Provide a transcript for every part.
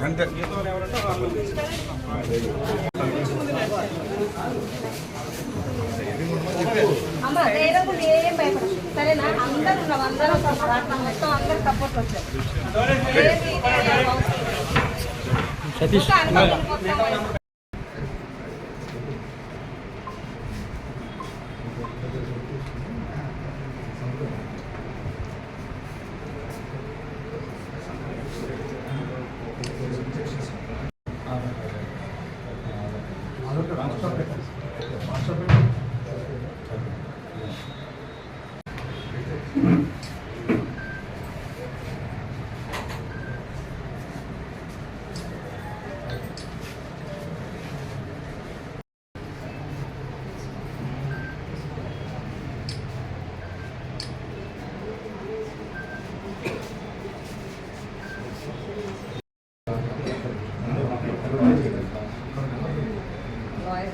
అంతే అమ్మ ధైర్యం ఏం భయపడదు సరేనా? అందరూ ఉన్నాం అందరూ రాట్నం మొత్తం అందరు సపోర్ట్ వచ్చారు. ఏది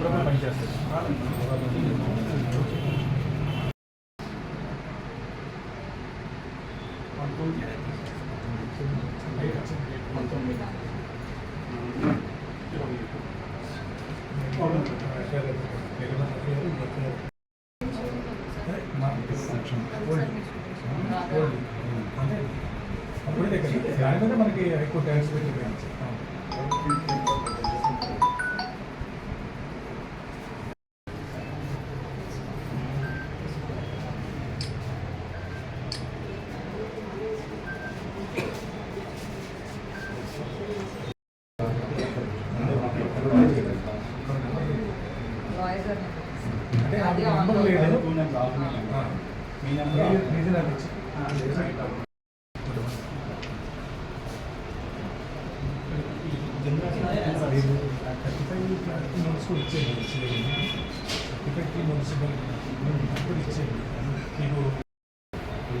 లేదు. ఇంకా అనుకోకుండా మొత్తం అప్పుడే కదా దాని మీద మనకి ఎక్కువ ట్యాక్స్ పెట్టి అంటే నాకు నంబర్ లేదు. మీ నంబర్ మీది నాకు ఇచ్చి కూడా ఇచ్చేయండి త్రీ నోట్స్ అప్పుడు ఇచ్చేయండి మీకు అప్పుడే